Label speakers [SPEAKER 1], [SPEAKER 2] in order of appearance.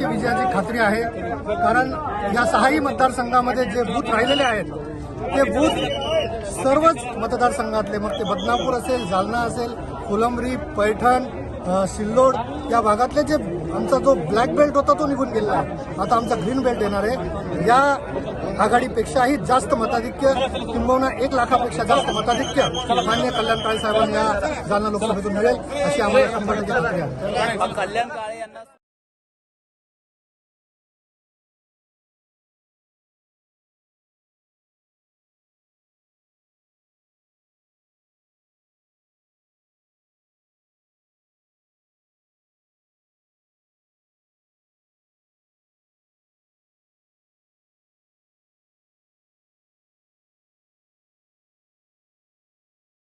[SPEAKER 1] विजयाची खात्री आहे. कारण या सहाही मतदारसंघामध्ये जे बूथ राहिलेले आहेत ते बूथ सर्वच मतदारसंघातले. मग ते बदनापूर असेल जालना असेल फुलंबरी पैठण सिल्लोड या भागातले जे आमचा जो ब्लॅक बेल्ट होता तो निघून गेलेला आहे. आता आमचा ग्रीन बेल्ट येणार आहे. या आघाडीपेक्षाही जास्त मताधिक्य किंबहुना एक लाखापेक्षा जास्त मताधिक्य मान्य कल्याण काळे साहेबांना या जालना लोकसभेतून मिळेल अशी आम्हाला शंभर टक्के
[SPEAKER 2] कल्याण काळे यांना